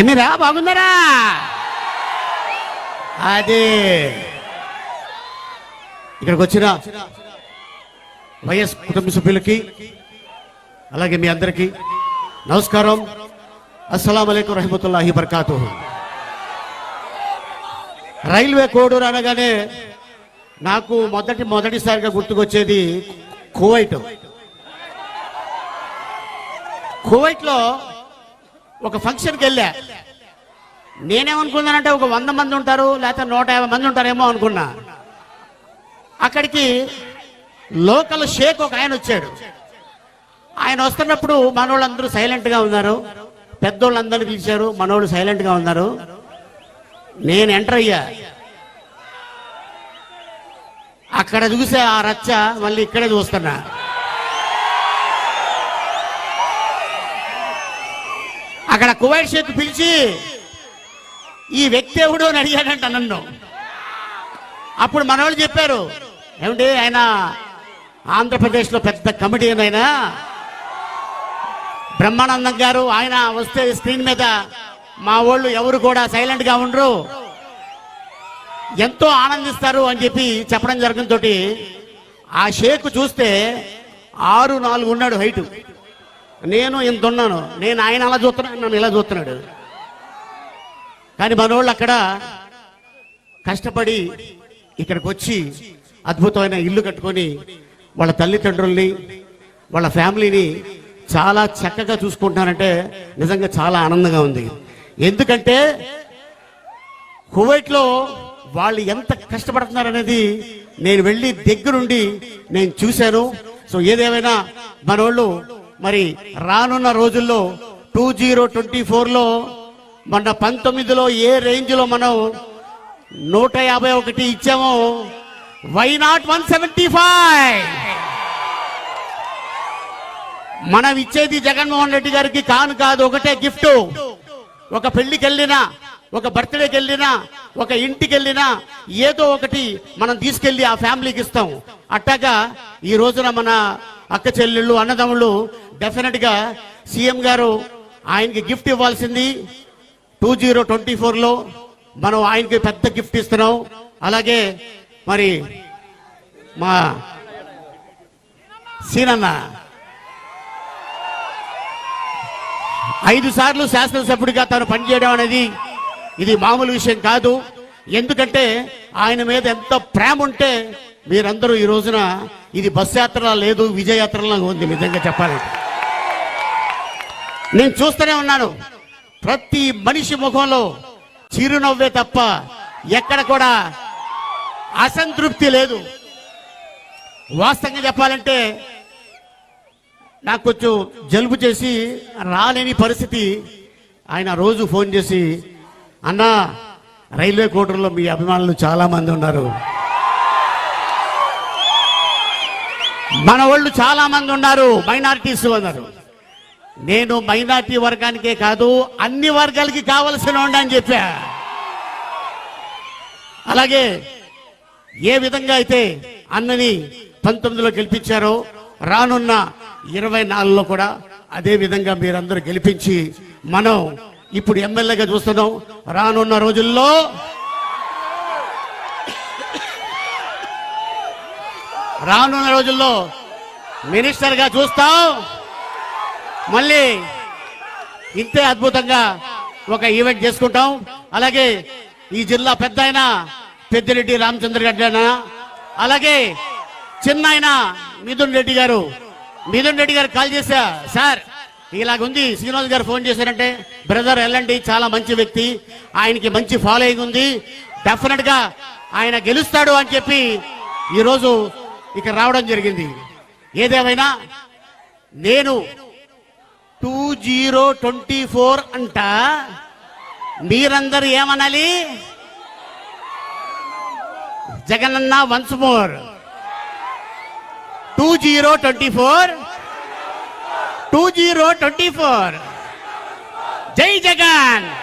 ఎన్నిరా బాగుందరా అది. ఇక్కడికి వచ్చిన వైఎస్ కుటుంబ సభ్యులకి అలాగే మీ అందరికీ నమస్కారం. అస్సలం అయికం రహమతుల్లాహి బర్కాతు రైల్వే కోడూరు అనగానే నాకు మొదటి మొదటిసారిగా గుర్తుకొచ్చేది కువైట్. కువైట్లో ఒక ఫంక్షన్కి వెళ్ళా. నేనేమనుకున్నానంటే ఒక వంద మంది ఉంటారు లేకపోతే నూట యాభై మంది ఉంటారేమో అనుకున్నా. అక్కడికి లోకల్ షేక్ ఒక ఆయన వచ్చాడు. ఆయన వస్తున్నప్పుడు మనోళ్ళందరూ సైలెంట్గా ఉన్నారు. పెద్దోళ్ళందరినీ పిలిచారు మనోళ్ళు సైలెంట్గా ఉన్నారు. నేను ఎంటర్ అయ్యా. అక్కడ చూసే ఆ రచ్చ మళ్ళీ ఇక్కడే చూస్తున్నా. అక్కడ కువైట్ షేక్ పిలిచి ఈ వ్యక్తి ఎవడు అని అడిగాడంట నన్ను. అప్పుడు మనవాళ్ళు చెప్పారు ఏమండి ఆయన ఆంధ్రప్రదేశ్లో పెద్ద కమిటీ ఆయన. బ్రహ్మానందం గారు ఆయన వస్తే స్క్రీన్ మీద మా వాళ్ళు ఎవరు కూడా సైలెంట్గా ఉండరు. ఎంతో ఆనందిస్తారు అని చెప్పి చెప్పడం జరగడంతో ఆ షేక్ చూస్తే ఆరు నాలుగు ఉన్నాడు హైటు. నేను ఇంత ఉన్నాను నేను ఆయన అలా చూస్తున్నాను నన్ను ఇలా చూస్తున్నాడు. కానీ మనోళ్ళు అక్కడ కష్టపడి ఇక్కడికి వచ్చి అద్భుతమైన ఇల్లు కట్టుకొని వాళ్ళ తల్లిదండ్రుల్ని వాళ్ళ ఫ్యామిలీని చాలా చక్కగా చూసుకుంటున్నారంటే నిజంగా చాలా ఆనందంగా ఉంది. ఎందుకంటే కువైట్లో వాళ్ళు ఎంత కష్టపడుతున్నారనేది నేను వెళ్ళి దగ్గరుండి నేను చూశాను. సో ఏదేమైనా మనోళ్ళు మరి రానున్న రోజుల్లో టూ జీరో ట్వంటీ ఫోర్లో మన పంతొమ్మిదిలో ఏ రేంజ్లో మనం నూట యాభై ఒకటి ఇచ్చామో why not one seventy five? మనం ఇచ్చేది జగన్మోహన్ రెడ్డి గారికి కాను కాదు ఒకటే గిఫ్ట్. ఒక పెళ్ళికి వెళ్ళినా ఒక బర్త్డేకి వెళ్ళినా ఒక ఇంటికి వెళ్ళినా ఏదో ఒకటి మనం తీసుకెళ్ళి ఆ ఫ్యామిలీకి ఇస్తాం. అట్టాగా ఈ రోజున మన అక్క చెల్లెళ్ళు అన్నదమ్ములు డెఫినెట్గా సీఎం గారు ఆయనకి గిఫ్ట్ ఇవ్వాల్సింది. టూ జీరో ట్వంటీ ఫోర్లో మనం ఆయనకి పెద్ద గిఫ్ట్ ఇస్తున్నాం. అలాగే మరి మా సీనన్న. ఐదు సార్లు శాసనసభ్యుడిగా తను పనిచేయడం అనేది ఇది మామూలు విషయం కాదు. ఎందుకంటే ఆయన మీద ఎంత ప్రేమ ఉంటే మీరందరూ ఈ రోజున ఇది బస్ యాత్ర లేదు విజయయాత్రలా ఉంది నిజంగా చెప్పాలంటే. నేను చూస్తూనే ఉన్నాను. ప్రతి మనిషి ముఖంలో చిరునవ్వే తప్ప ఎక్కడ కూడా అసంతృప్తి లేదు. వాస్తవంగా చెప్పాలంటే నాకు కొంచెం జలుబు చేసి రాలేని పరిస్థితి. ఆయన రోజు ఫోన్ చేసి అన్నా రైల్వే కోటర్లో మీ అభిమానులు చాలామంది ఉన్నారు. మన వాళ్ళు చాలా మంది ఉన్నారు మైనారిటీస్ ఉన్నారు. నేను మైనార్టీ వర్గానికే కాదు అన్ని వర్గాలకి కావలసిన వాడిని అని చెప్పా. అలాగే ఏ విధంగా అయితే అన్నని పంతొమ్మిదిలో గెలిపించారో రానున్న ఇరవై నాలుగులో కూడా అదే విధంగా మీరందరూ గెలిపించి మనం ఇప్పుడు ఎమ్మెల్యేగా చూస్తున్నాం. రానున్న రోజుల్లో రానున్న రోజుల్లో మినిస్టర్గా చూస్తాం. మళ్ళీ ఇంతే అద్భుతంగా ఒక ఈవెంట్ చేసుకుంటాం. అలాగే ఈ జిల్లా పెద్ద ఆయన పెద్దిరెడ్డి రామచంద్ర రెడ్డి అయినా అలాగే చిన్న ఆయన మిథున్ రెడ్డి గారు. మిథున్ రెడ్డి గారు కాల్ చేశా సార్ ఇలాగుంది శ్రీనివాస్ గారు ఫోన్ చేశారంటే బ్రదర్ వెళ్ళండి చాలా మంచి వ్యక్తి ఆయనకి మంచి ఫాలోయింగ్ ఉంది డెఫినెట్గా ఆయన గెలుస్తాడు అని చెప్పి ఈరోజు ఇక్కడ రావడం జరిగింది. ఏదేమైనా నేను టూ జీరో ట్వంటీ ఫోర్ అంట మీరందరూ ఏమనాలి? Jagananna once more. Two zero twenty four. Two zero twenty four. Jai Jagan!